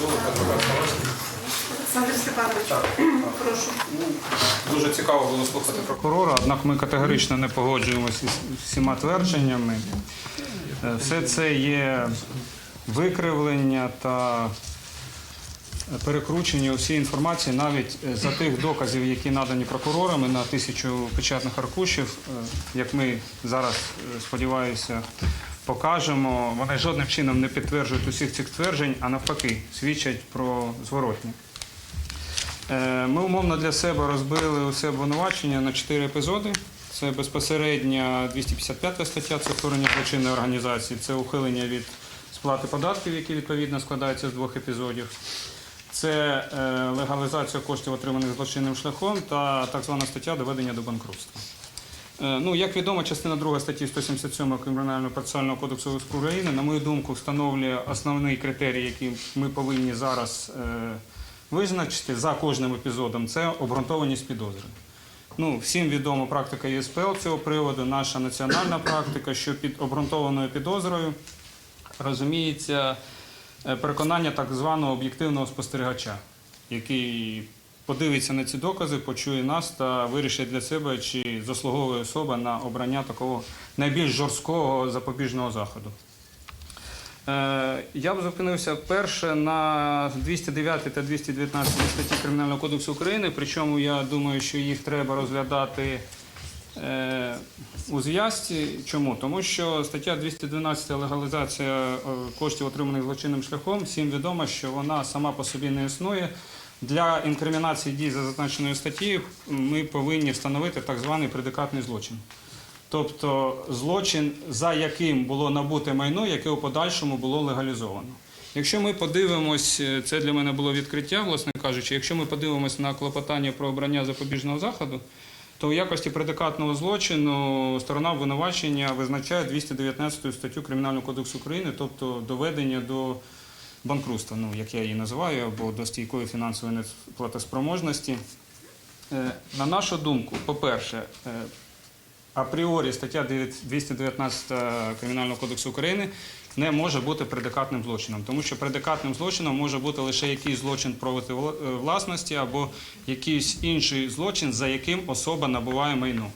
дозволите, адвокат Ставровський. Олександр Степанович, прошу. Дуже цікаво було слухати прокурора, однак ми категорично не погоджуємося з всіма твердженнями. Е, Все це є викривлення та перекручення усієї інформації навіть е, за тих доказів, які надані прокурорами на тисячу печатних аркушів, е, як ми зараз, сподіваюся, покажемо, вони жодним чином не підтверджують усіх цих тверджень, а навпаки, свідчать про зворотні. Е, Ми умовно для себе розбили усе обвинувачення на чотири епізоди. Це безпосередньо 255 стаття, це створення злочинної організації, це ухилення від сплати податків, які відповідно складаються з двох епізодів. Це е, легалізація коштів, отриманих злочинним шляхом, та так звана стаття доведення до банкрутства. Е, Ну, як відомо, частина 2 статті 177 Кримінального процесуального кодексу України, на мою думку, встановлює основний критерій, який ми повинні зараз е, визначити за кожним епізодом, це обґрунтованість підозри. Ну, всім відома практика ЄСПЛ цього приводу, наша національна практика, що під обґрунтованою підозрою розуміється е, переконання так званого об'єктивного спостерігача, який подивиться на ці докази, почує нас та вирішить для себе, чи заслуговує особа на обрання такого найбільш жорсткого запобіжного заходу. Е, Я б зупинився перше на 209 та 219 статті Кримінального кодексу України, причому я думаю, що їх треба розглядати е, у зв'язці. Чому? Тому що стаття 212 легалізація е, коштів, отриманих злочинним шляхом, всім відомо, що вона сама по собі не існує. Для інкримінації дій за зазначеною статтею ми повинні встановити так званий предикатний злочин. Тобто злочин, за яким було набуте майно, яке у подальшому було легалізовано. Якщо ми подивимось, е, це для мене було відкриття, власне кажучи, якщо ми подивимось на клопотання про обрання запобіжного заходу, то у якості предикатного злочину сторона обвинувачення визначає 219 статтю Кримінального кодексу України, тобто доведення до банкрутства, ну як я її називаю, або до стійкої фінансової неплатоспроможності. Е, На нашу думку, по-перше, е, апріорі стаття 219 Кримінального кодексу України не може бути предикатним злочином, тому що предикатним злочином може бути лише якийсь злочин проти е, власності або якийсь інший злочин, за яким особа набуває майно.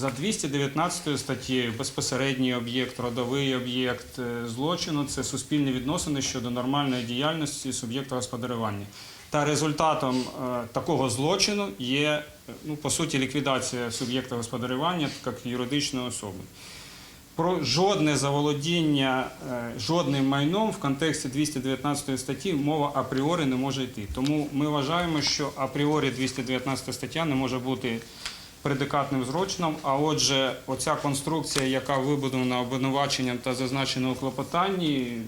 За 219 статтею безпосередній об'єкт, родовий об'єкт е, злочину це суспільні відносини щодо нормальної діяльності суб'єкта господарювання. Та результатом е, такого злочину є е, ну, по суті ліквідація суб'єкта господарювання як юридичної особи. Про жодне заволодіння жодним майном в контексті 219 статті мова апріорі не може йти. Тому ми вважаємо, що апріорі 219 стаття не може бути предикатним злочином. А отже, оця конструкція, яка вибудована обвинуваченням та зазначена у клопотанні,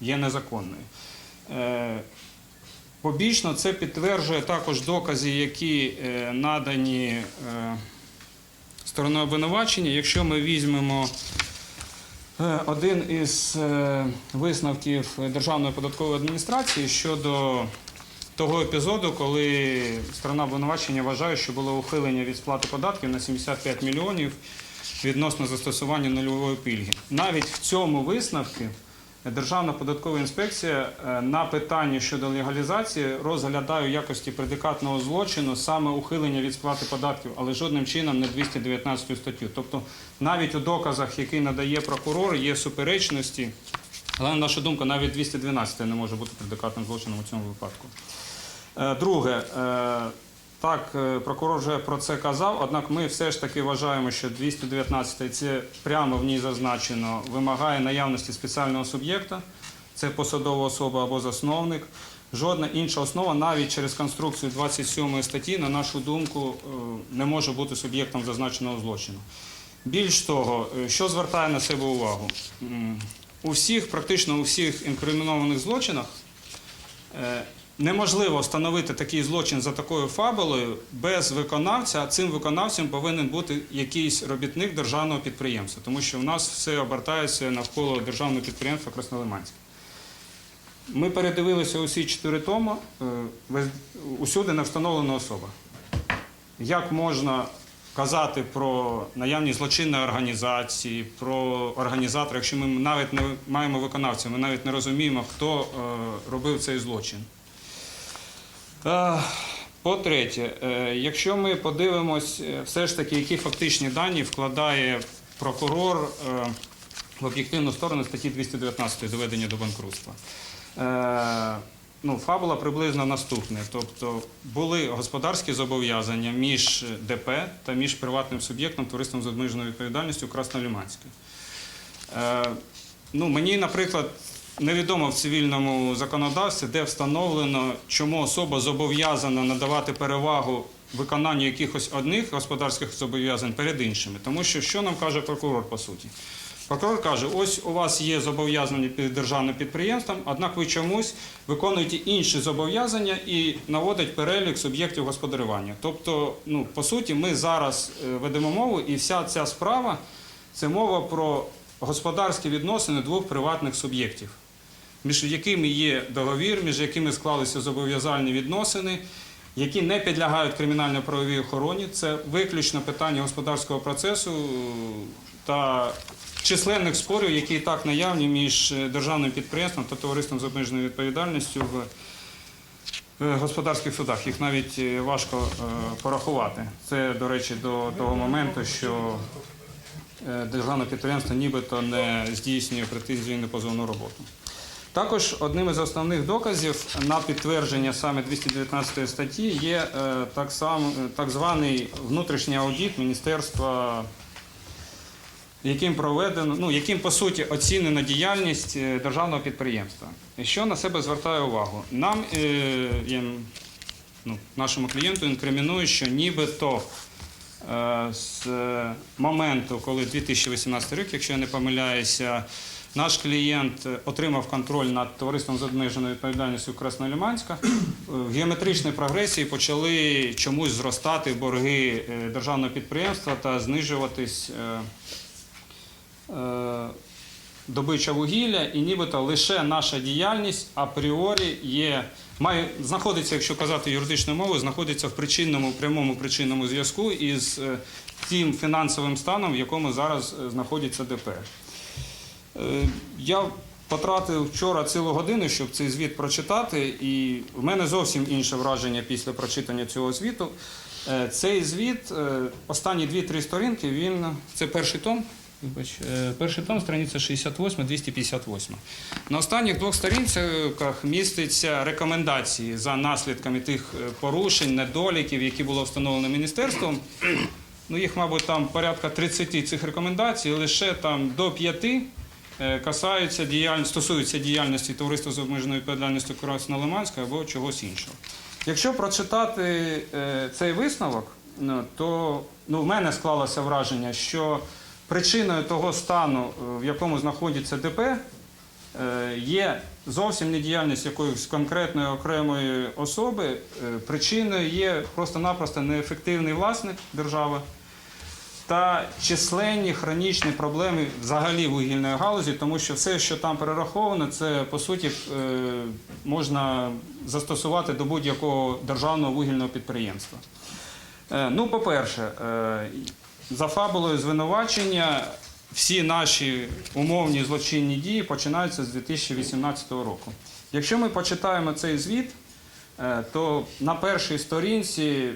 є незаконною. Е, Побічно це підтверджує також докази, які е, надані е, стороною обвинувачення. Якщо ми візьмемо один із висновків Державної податкової адміністрації щодо того епізоду, коли сторона обвинувачення вважає, що було ухилення від сплати податків на 75 мільйонів відносно застосування нульової пільги. Навіть в цьому висновку Державна податкова інспекція е, на питання щодо легалізації розглядає у якості предикатного злочину саме ухилення від сплати податків, але жодним чином не 219 статтю. Тобто навіть у доказах, які надає прокурор, є суперечності, але на нашу думку, навіть 212 не може бути предикатним злочином у цьому випадку. Е, Друге, е, так, е, прокурор вже про це казав, однак ми все ж таки вважаємо, що 219 це прямо в ній зазначено, вимагає наявності спеціального суб'єкта, це посадова особа або засновник. Жодна інша основа, навіть через конструкцію 27 статті, на нашу думку, не може бути суб'єктом зазначеного злочину. Більш того, що звертає на себе увагу? У всіх, практично у всіх інкримінованих злочинах неможливо встановити такий злочин за такою фабулою без виконавця, а цим виконавцем повинен бути якийсь робітник державного підприємства, тому що в нас все обертається навколо державного підприємства Краснолиманське. Ми передивилися усі чотири томи, е, усюди не встановлена особа. Як можна казати про наявність злочинної організації, про організатора, якщо ми навіть не маємо виконавця, ми навіть не розуміємо, хто е, робив цей злочин. По-третє, е, якщо ми подивимось, е, все ж таки, які фактичні дані вкладає прокурор е, в об'єктивну сторону статті 219 доведення до банкрутства. Ну, фабула приблизно наступне. Тобто були господарські зобов'язання між ДП та між приватним суб'єктом товариством з обмеженою відповідальністю Красноліманське. Е, ну, мені, наприклад, невідомо в цивільному законодавстві, де встановлено, чому особа зобов'язана надавати перевагу виконанню якихось одних господарських зобов'язань перед іншими. Тому що що нам каже прокурор по суті? Прокурор каже: ось у вас є зобов'язання перед державним підприємством, однак ви чомусь виконуєте інші зобов'язання і наводить перелік суб'єктів господарювання. Тобто, ну по суті, ми зараз е, ведемо мову, і вся ця справа це мова про господарські відносини двох приватних суб'єктів, між якими є договір, між якими склалися зобов'язальні відносини, які не підлягають кримінально-правовій охороні. Це виключно питання господарського процесу та численних спорів, які і так наявні між державним підприємством та товариством з обмеженою відповідальністю в е, господарських судах. Їх навіть е, важко е, порахувати. Це, до речі, до того моменту, що державне підприємство нібито не здійснює претензійну позовну роботу. Також одним із основних доказів на підтвердження саме 219 статті є е, так, само, так званий внутрішній аудит Міністерства, яким проведено, ну, яким по суті оцінена діяльність е, державного підприємства. Що на себе звертає увагу? Нам, е, ну, нашому клієнту, інкримінують, що нібито е, з е, моменту, коли 2018 рік, якщо я не помиляюся, наш клієнт е, отримав контроль над товариством з обмеженою відповідальністю Красноліманська. е, В геометричній прогресії почали чомусь зростати борги е, державного підприємства та знижуватись добича вугілля, і нібито лише наша діяльність апріорі є. Має знаходиться, якщо казати юридичною мовою, знаходиться в причинному прямому причинному зв'язку із тим фінансовим станом, в якому зараз знаходиться ДП. Е, Я потратив вчора цілу годину, щоб цей звіт прочитати, і в мене зовсім інше враження після прочитання цього звіту. Е, Цей звіт, е, останні дві-три сторінки, він це перший том. Вибач, перший том, страниця 68-258. На останніх двох сторінках містяться рекомендації за наслідками тих порушень, недоліків, які було встановлено міністерством. Ну, їх, мабуть, там порядка 30 цих рекомендацій, лише там до 5 е, касаються діяльності, стосуються діяльності товариства з обмеженою відповідальністю Красно-Лиманська або чогось іншого. Якщо прочитати е, цей висновок, ну, то ну, в мене склалося враження, що причиною того стану, е, в якому знаходиться ДП, е, є зовсім не діяльність якоїсь конкретної окремої особи. Е, Причиною є просто-напросто неефективний власник держави та численні хронічні проблеми взагалі вугільної галузі, тому що все, що там перераховано, це по суті е, можна застосувати до будь-якого державного вугільного підприємства. Е, Ну, по-перше, е, за фабулою звинувачення всі наші умовні злочинні дії починаються з 2018 року. Якщо ми почитаємо цей звіт, то на першій сторінці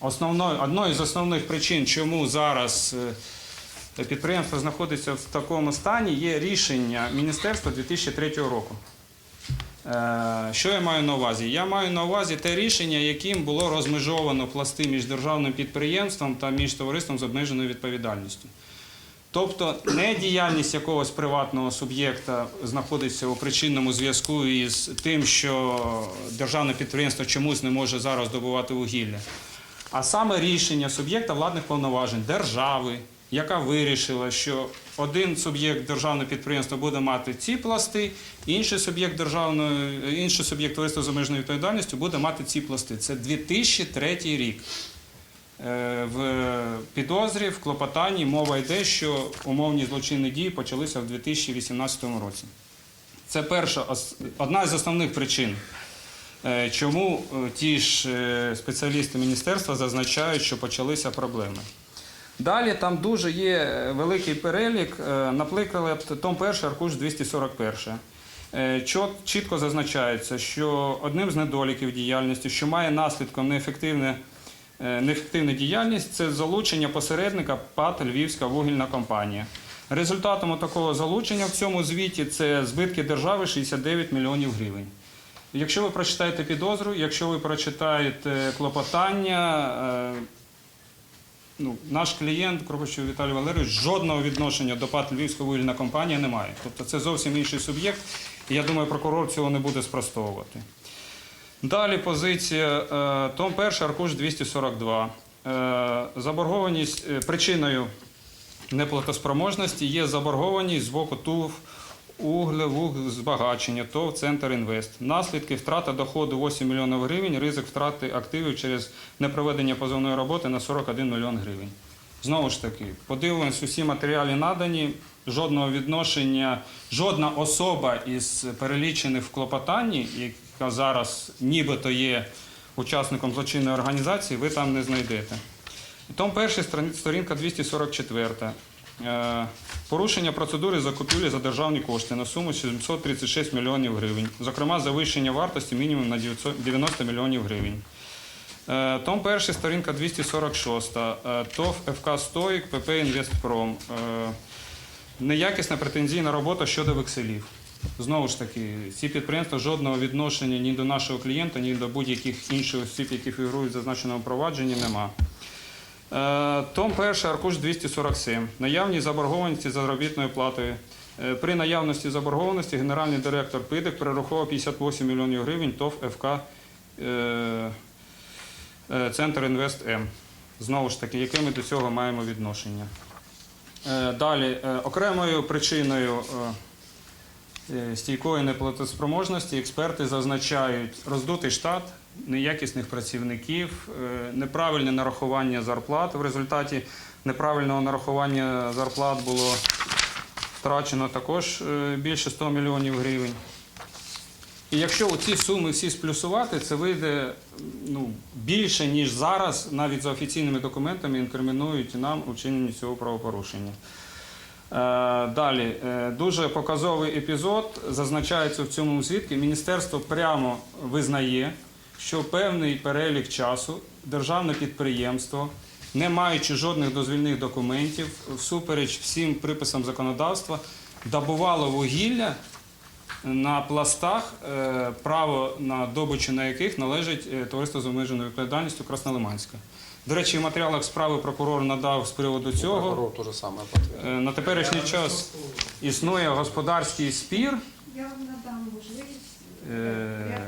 основною, одною з основних причин, чому зараз е, підприємство знаходиться в такому стані, є рішення Міністерства 2003 року. Е, Що я маю на увазі? Я маю на увазі те рішення, яким було розмежовано пласти між державним підприємством та між товариством з обмеженою відповідальністю. Тобто не діяльність якогось приватного суб'єкта знаходиться у причинному зв'язку із тим, що державне підприємство чомусь не може зараз добувати вугілля, а саме рішення суб'єкта владних повноважень держави, яка вирішила, що один суб'єкт державного підприємства буде мати ці пласти, інший суб'єкт державної, інший суб'єкт товариства з обмеженою відповідальністю буде мати ці пласти. Це 2003 рік. Е, В підозрі, в клопотанні мова йде, що умовні злочинні дії почалися в 2018 році. Це перша, одна з основних причин. Е, Чому е, ті ж е, спеціалісти міністерства зазначають, що почалися проблеми? Далі там дуже є великий перелік, наприклад, том 1, аркуш 241. Е, Чітко зазначається, що одним з недоліків діяльності, що має наслідком неефективне, неефективну діяльність, це залучення посередника ПАТ Львівська вугільна компанія. Результатом такого залучення в цьому звіті це збитки держави 69 мільйонів гривень. Якщо ви прочитаєте підозру, якщо ви прочитаєте клопотання, е, ну, наш клієнт, Кропачов Віталій Валерійович, жодного відношення до ПАТ Львівська вугільна компанія не має. Тобто це зовсім інший суб'єкт, і я думаю, прокурор цього не буде спростовувати. Далі позиція е, том 1, аркуш 242. Е, Заборгованість причиною неплатоспроможності є заборгованість з боку ТУВ углевугзбагачення ТОВ Центр Інвест. Наслідки втрата доходу 8 мільйонів гривень, ризик втрати активів через непроведення позовної роботи на 41 мільйон гривень. Знову ж таки, подивимось, усі матеріали надані, жодного відношення, жодна особа із перелічених в клопотанні, яка зараз нібито є учасником злочинної організації, ви там не знайдете. Том перший, страни- сторінка 244. Е, Порушення процедури закупівлі за державні кошти на суму 736 мільйонів гривень. Зокрема, завищення вартості мінімум на 90 мільйонів гривень. Е, Том перший, сторінка 246. Е, ТОВ ФК Стоїк, ПП Інвестпром. Е, Неякісна претензійна робота щодо векселів. Знову ж таки, ці підприємства жодного відношення ні до нашого клієнта, ні до будь-яких інших осіб, які фігурують в зазначеному провадженні, нема. Е, Том 1, аркуш 247. Наявність заборгованості за заробітною платою. Е, При наявності заборгованості генеральний директор ПИДИК перерахував 58 мільйонів гривень ТОВ ФК е, Центр Інвест М. Знову ж таки, яке ми до цього маємо відношення? Далі, окремою причиною стійкої неплатоспроможності експерти зазначають роздутий штат, неякісних працівників, е, неправильне нарахування зарплат. В результаті неправильного нарахування зарплат було втрачено також е, більше 100 мільйонів гривень. І якщо ці суми всі сплюсувати, це вийде ну, більше, ніж зараз, навіть за офіційними документами інкримінують нам у цього правопорушення. Е, Далі, дуже показовий епізод зазначається в цьому свідку. Міністерство прямо визнає, що певний перелік часу державне підприємство, не маючи жодних дозвільних документів, всупереч всім приписам законодавства, добувало вугілля на пластах, е, право на добичу на яких належить е, товариство з обмеженою відповідальністю Краснолиманська. До речі, в матеріалах справи прокурор надав з приводу цього. Е, На теперішній час існує господарський спір, Я вам надам можливість. Е,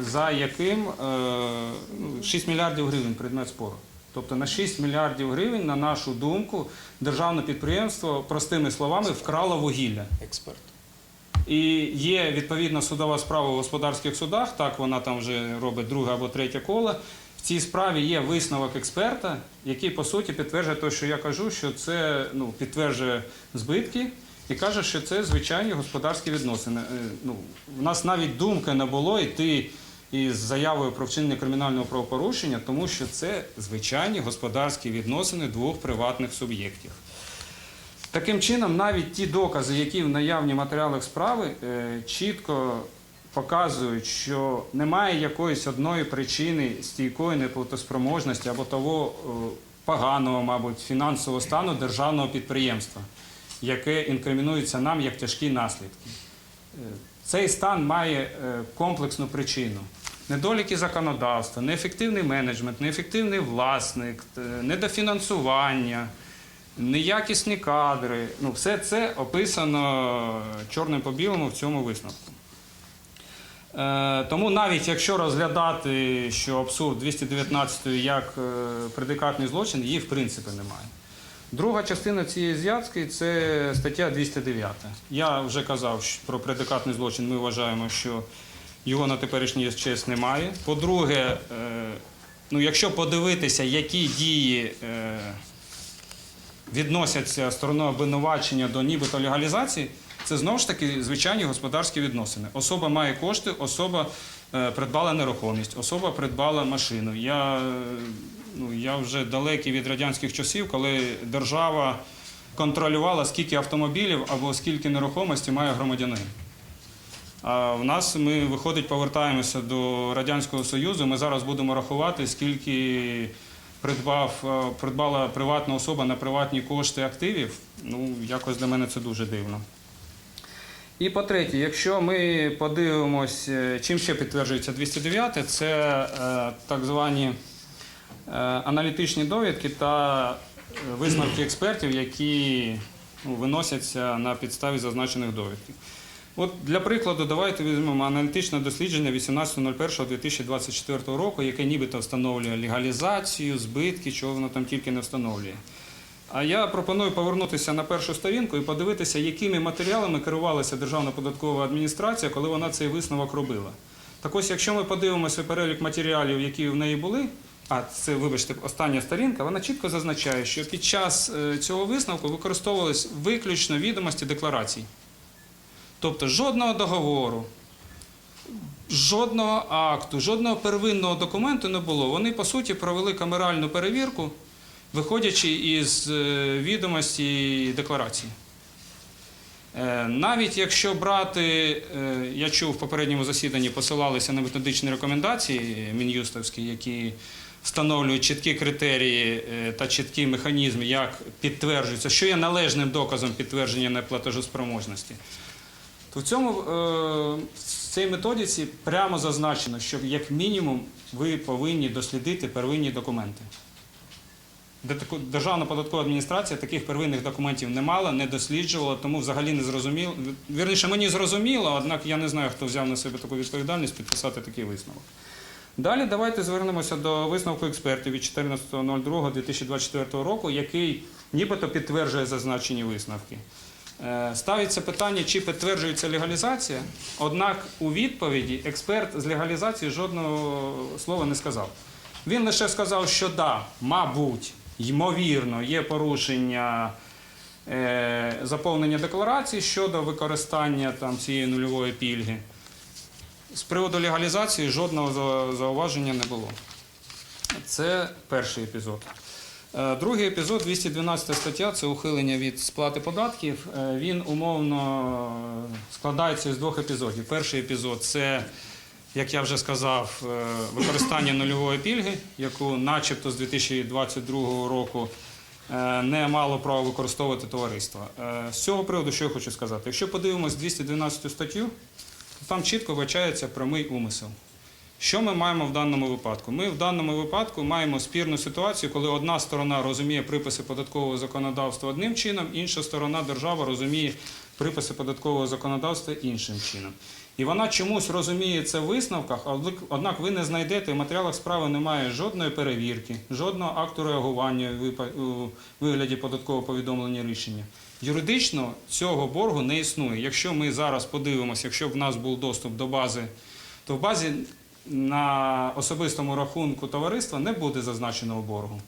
за яким е, ну, 6 мільярдів гривень предмет спору. Тобто на 6 мільярдів гривень, на нашу думку, державне підприємство, простими словами, вкрало вугілля. Эксперт. І є відповідна судова справа в господарських судах, так вона там вже робить друге або третє коло. В цій справі є висновок експерта, який по суті підтверджує те, що я кажу, що це ну, підтверджує збитки і каже, що це звичайні господарські відносини. Е, Ну, у нас навіть думки не було йти із заявою про вчинення кримінального правопорушення, тому що це звичайні господарські відносини двох приватних суб'єктів. Таким чином, навіть ті докази, які в наявні матеріалах справи, е, чітко показують, що немає якоїсь одної причини стійкої неплатоспроможності або того е, поганого, мабуть, фінансового стану державного підприємства, яке інкримінується нам як тяжкі наслідки. Е, Цей стан має е, комплексну причину. Недоліки законодавства, неефективний менеджмент, неефективний власник, е, недофінансування, неякісні кадри. Ну, все це описано чорним по білому в цьому висновку. Тому навіть якщо розглядати, що абсурд 219 як предикатний злочин, її в принципі немає. Друга частина цієї зв'язки це стаття 209. Я вже казав про предикатний злочин. Ми вважаємо, що його на теперішній час немає. По-друге, е, ну, якщо подивитися, які дії е, відносяться стороною обвинувачення до нібито легалізації, це знову ж таки звичайні господарські відносини. Особа має кошти, особа е, придбала нерухомість, особа придбала машину. Я, ну, я вже далекий від радянських часів, коли держава контролювала, скільки автомобілів або скільки нерухомості має громадянин. А в нас ми, виходить, повертаємося до Радянського Союзу. Ми зараз будемо рахувати, скільки придбав, е, придбала приватна особа на приватні кошти активів. Ну, якось для мене це дуже дивно. І по-третє, якщо ми подивимось, е, чим ще підтверджується 209, це е, так звані аналітичні довідки та е, висновки експертів, які ну, виносяться на підставі зазначених довідків. От для прикладу, давайте візьмемо аналітичне дослідження 18.01.2024 року, яке нібито встановлює легалізацію, збитки, чого воно там тільки не встановлює. А я пропоную повернутися на першу сторінку і подивитися, якими матеріалами керувалася Державна податкова адміністрація, коли вона цей висновок робила. Так ось, якщо ми подивимося перелік матеріалів, які в неї були, а це, вибачте, остання сторінка, вона чітко зазначає, що під час е, цього висновку використовувались виключно відомості декларацій. Тобто жодного договору, жодного акту, жодного первинного документу не було. Вони, по суті, провели камеральну перевірку, виходячи із е, відомості декларації. Е, Навіть якщо брати, я чув в попередньому засіданні, посилалися на методичні рекомендації мін'юстовські, які встановлюють чіткі критерії е, та чіткі механізми, як підтверджується, що є належним доказом підтвердження неплатежоспроможності, то в цьому е, в цій методиці прямо зазначено, що як мінімум ви повинні дослідити первинні документи. Державна податкова адміністрація таких первинних документів не мала, не досліджувала, тому взагалі не зрозуміло. Вірніше, мені зрозуміло, однак я не знаю, хто взяв на себе таку відповідальність підписати такий висновок. Далі давайте звернемося до висновку експертів від 14.02.2024 року, який нібито підтверджує зазначені висновки. Е, Ставиться питання, чи підтверджується легалізація, однак у відповіді експерт з легалізації жодного слова не сказав. Він лише сказав, що да, мабуть, ймовірно, є порушення е, заповнення декларації щодо використання там, цієї нульової пільги. З приводу легалізації жодного зауваження не було. Це перший епізод. Е, Другий епізод, 212 стаття, це ухилення від сплати податків. Е, Він умовно складається з двох епізодів. Перший епізод це, як я вже сказав, е, використання нульової пільги, яку начебто з 2022 року е, не мало права використовувати товариство. Е, З цього приводу, що я хочу сказати? Якщо подивимось 212 статтю, там чітко вбачається прямий умисел. Що ми маємо в даному випадку? Ми в даному випадку маємо спірну ситуацію, коли одна сторона розуміє приписи податкового законодавства одним чином, інша сторона держава розуміє приписи податкового законодавства іншим чином. І вона чомусь розуміє це в висновках, однак- ви не знайдете в матеріалах справи немає жодної перевірки, жодного акту реагування у вигляді податкового повідомлення рішення. Юридично цього боргу не існує. Якщо ми зараз подивимося, якщо б в нас був доступ до бази, то в базі на особистому рахунку товариства не буде зазначеного боргу.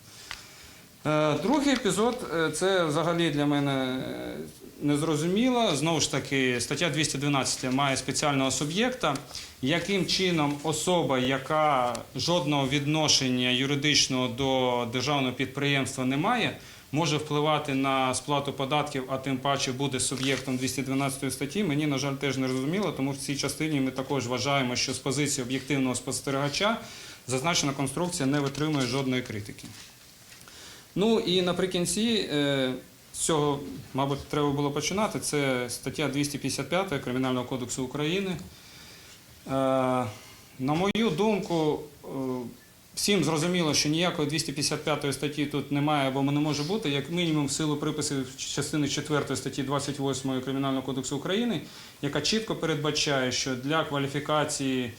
Е, Другий епізод е, це взагалі для мене е, незрозуміло. Знову ж таки, стаття 212 має спеціального суб'єкта, яким чином особа, яка жодного відношення юридичного до державного підприємства не має, може впливати на сплату податків, а тим паче буде суб'єктом 212 статті. Мені, на жаль, теж не зрозуміло, тому в цій частині ми також вважаємо, що з позиції об'єктивного спостерігача зазначена конструкція не витримує жодної критики. Ну і наприкінці е, з цього, мабуть, треба було починати. Це стаття 255 Кримінального кодексу України. Е, На мою думку, е, всім зрозуміло, що ніякої 255 статті тут немає або не може бути, як мінімум в силу приписів частини 4 статті 28 Кримінального кодексу України, яка чітко передбачає, що для кваліфікації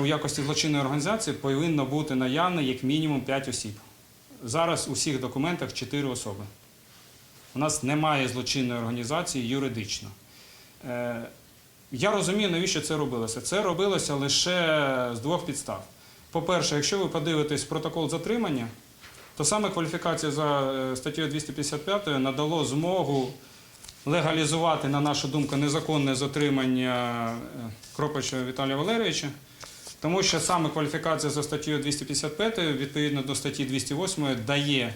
у якості злочинної організації повинно бути наявне як мінімум 5 осіб. Зараз у всіх документах 4 особи. У нас немає злочинної організації юридично. Е, Я розумію, навіщо це робилося. Це робилося лише з двох підстав. По-перше, якщо ви подивитесь протокол затримання, то саме кваліфікація за е, статтею 255 надало змогу легалізувати, на нашу думку, незаконне затримання е, Кропача Віталія Валерійовича. Тому що саме кваліфікація за статтею 255 відповідно до статті 208 дає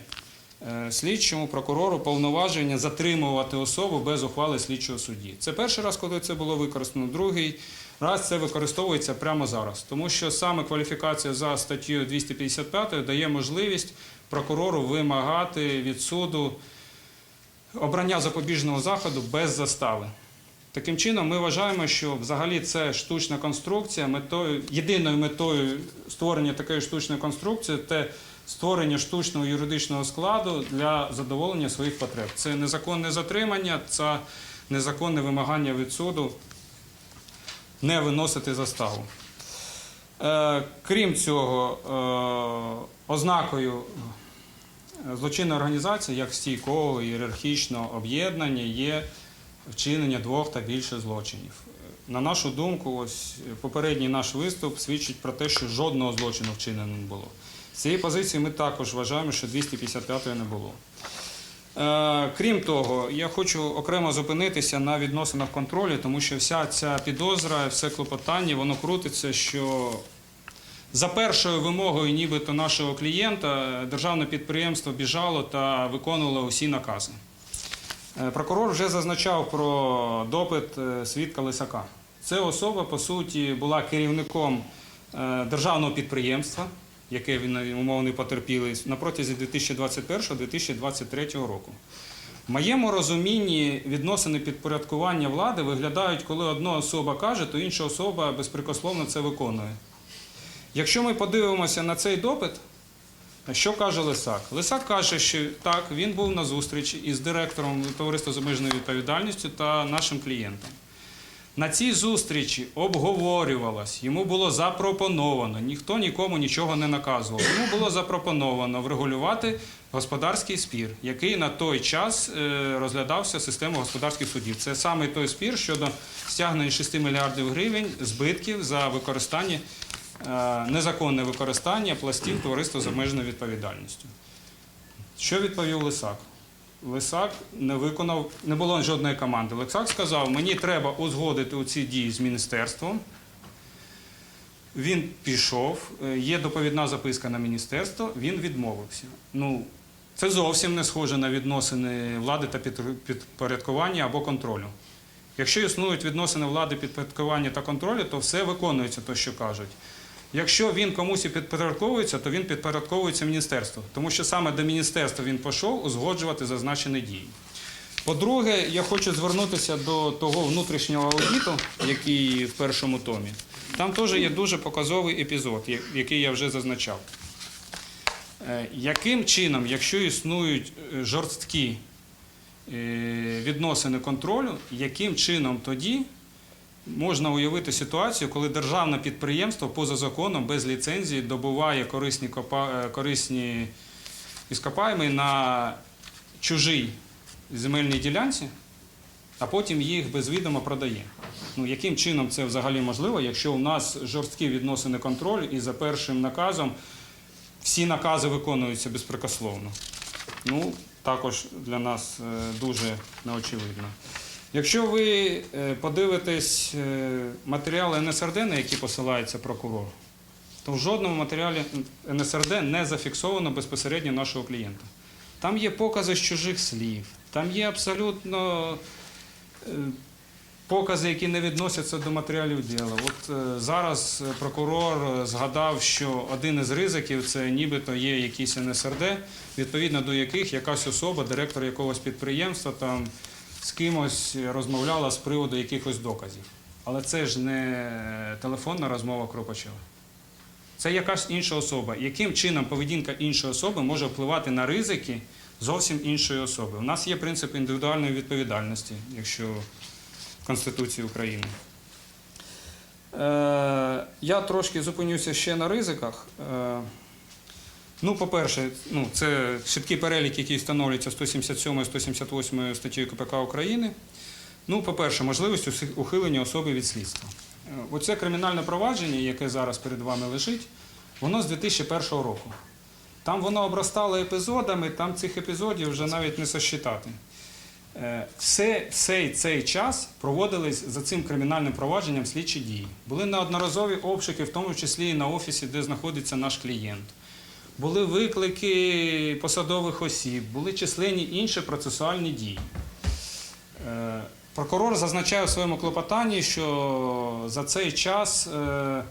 е, слідчому прокурору повноваження затримувати особу без ухвали слідчого судді. Це перший раз, коли це було використано. Другий раз це використовується прямо зараз. Тому що саме кваліфікація за статтею 255 дає можливість прокурору вимагати від суду обрання запобіжного заходу без застави. Таким чином, ми вважаємо, що взагалі це штучна конструкція. Метою, єдиною метою створення такої штучної конструкції це створення штучного юридичного складу для задоволення своїх потреб. Це незаконне затримання, це незаконне вимагання від суду не виносити заставу. Е, крім цього, е, ознакою злочинної організації, як стійкового ієрархічного об'єднання, є вчинення двох та більше злочинів. На нашу думку, ось попередній наш виступ свідчить про те, що жодного злочину вчинено не було. З цієї позиції ми також вважаємо, що 255-ї не було. Е, Крім того, я хочу окремо зупинитися на відносинах контролю, тому що вся ця підозра, все клопотання, воно крутиться, що за першою вимогою, нібито нашого клієнта, державне підприємство біжало та виконувало усі накази. Е, Прокурор вже зазначав про допит е, свідка Лисака. Це особа, по суті, була керівником державного підприємства, яке він умовний потерпілий, на протязі 2021-2023 року. В моєму розумінні відносини підпорядкування влади виглядають, коли одна особа каже, то інша особа безпрекословно це виконує. Якщо ми подивимося на цей допит, що каже Лисак? Лисак каже, що так, він був на зустрічі із директором товариства з обмеженою відповідальністю та нашим клієнтом. На цій зустрічі обговорювалось, йому було запропоновано, ніхто нікому нічого не наказував. Йому було запропоновано врегулювати господарський спір, який на той час е, розглядався системою господарських судів. Це саме той спір щодо стягнення 6 мільярдів гривень збитків за використання е, незаконне використання пластів товариства з обмеженою відповідальністю. Що відповів Лисак? Лисак не виконав, не було жодної команди. Лисак сказав, мені треба узгодити ці дії з міністерством. Він пішов, е, є доповідна записка на міністерство, він відмовився. Ну, це зовсім не схоже на відносини влади та підпорядкування або контролю. Якщо існують відносини влади, підпорядкування та контролю, то все виконується, то, що кажуть. Якщо він комусь і підпорядковується, то він підпорядковується міністерству, тому що саме до міністерства він пішов узгоджувати зазначені дії. По-друге, я хочу звернутися до того внутрішнього аудиту, який в першому томі. Там теж є дуже показовий епізод, який я вже зазначав. Е, Яким чином, якщо існують е, жорсткі е, відносини контролю, яким чином тоді можна уявити ситуацію, коли державне підприємство поза законом без ліцензії добуває корисні, е, корисні іскопаємі на чужій земельній ділянці, а потім їх без відома продає. Ну, яким чином це взагалі можливо, якщо у нас жорсткі відносини контролю і за першим наказом всі накази виконуються безпрекословно? Ну, також для нас е, дуже неочевидно. Якщо ви е, подивитесь е, матеріали НСРД, на які посилається прокурор, то в жодному матеріалі НСРД не зафіксовано безпосередньо нашого клієнта. Там є покази з чужих слів, там є абсолютно е, покази, які не відносяться до матеріалів діла. От зараз прокурор згадав, що один із ризиків це нібито є якісь НСРД, відповідно до яких якась особа, директор якогось підприємства, там з кимось розмовляла з приводу якихось доказів. Але це ж не телефонна розмова Кропачева. Це якась інша особа. Яким чином поведінка іншої особи може впливати на ризики зовсім іншої особи? У нас є принцип індивідуальної відповідальності, якщо в Конституції України. Е, я трошки зупинюся ще на ризиках. Е, ну, по-перше, ну, це чіткий перелік, який встановлюється 177 178 статтею КПК України. Ну, по-перше, можливість ухилення особи від слідства. Е, Оце кримінальне провадження, яке зараз перед вами лежить, воно з 2001 року. Там воно обростало епізодами, там цих епізодів вже навіть не сосчитати. Е, Все, всей цей час проводились за цим кримінальним провадженням слідчі дії. Були неодноразові обшуки, в тому числі і на офісі, де знаходиться наш клієнт. Були виклики посадових осіб, були численні інші процесуальні дії. Е, Прокурор зазначає у своєму клопотанні, що за цей час е,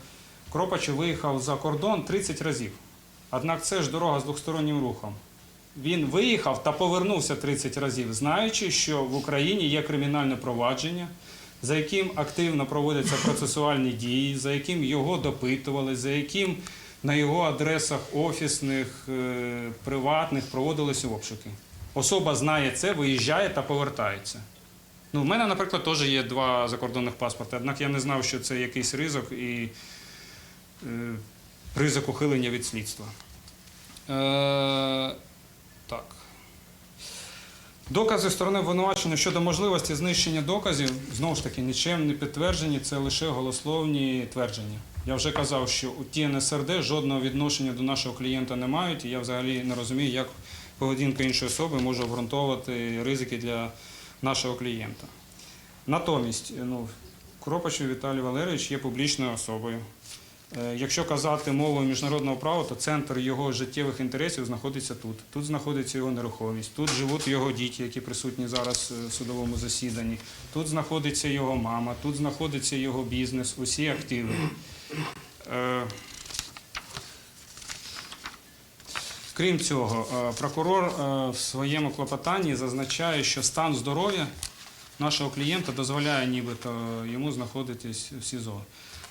Кропачев виїхав за кордон 30 разів. Однак це ж дорога з двостороннім рухом. Він виїхав та повернувся 30 разів, знаючи, що в Україні є кримінальне провадження, за яким активно проводяться процесуальні дії, за яким його допитували, за яким на його адресах офісних, е, приватних проводилися обшуки. Особа знає це, виїжджає та повертається. Ну, в мене, наприклад, теж є два закордонних паспорти, однак я не знав, що це якийсь ризик і е, ризик ухилення від слідства. Е, так. Докази сторони обвинувачення щодо можливості знищення доказів, знову ж таки, нічим не підтверджені, це лише голословні твердження. Я вже казав, що ті НСРД жодного відношення до нашого клієнта не мають, і я взагалі не розумію, як поведінка іншої особи може обґрунтовувати ризики для нашого клієнта. Натомість, ну, Кропачев Віталій Валерійович є публічною особою. Е, Якщо казати мовою міжнародного права, то центр його життєвих інтересів знаходиться тут. Тут знаходиться його нерухомість, тут живуть його діти, які присутні зараз е, в судовому засіданні. Тут знаходиться його мама, тут знаходиться його бізнес, усі активи. Е, Крім цього, е, прокурор е, в своєму клопотанні зазначає, що стан здоров'я нашого клієнта дозволяє нібито йому знаходитись в СІЗО.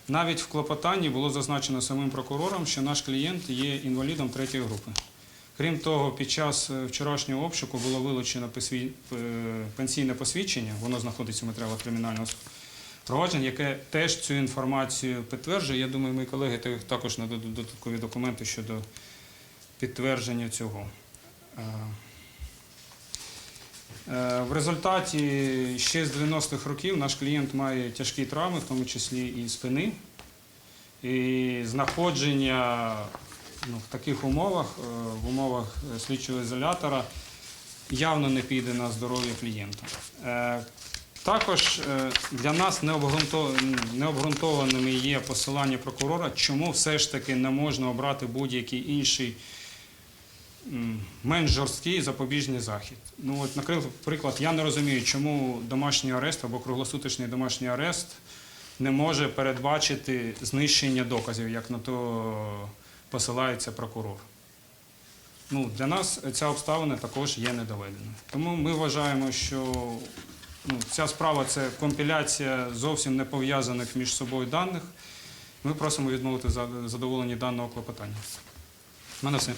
Навіть в клопотанні було зазначено самим прокурором, що наш клієнт є інвалідом третьої групи. Крім того, під час вчорашнього обшуку було вилучено пенсійне посвідчення, воно знаходиться в матеріалах кримінального провадження, яке теж цю інформацію підтверджує. Я думаю, мої колеги також нададуть додаткові документи щодо підтвердження цього. Е, Е, В результаті ще з 90-х років наш клієнт має тяжкі травми, в тому числі і спини. І знаходження ну, в таких умовах, е, в умовах слідчого ізолятора, явно не піде на здоров'я клієнта. Також е, для нас необґрунтованими є посилання прокурора, чому все ж таки не можна обрати будь-який інший менш жорсткий запобіжний захід. Ну от, наприклад, я не розумію, чому домашній арест або круглосуточний домашній арест не може передбачити знищення доказів, як на то посилається прокурор. Ну, для нас ця обставина також є недоведеною. Тому ми вважаємо, що ну, ця справа це компіляція зовсім не пов'язаних між собою даних. Ми просимо відмовити за задоволення даного клопотання. У мене все.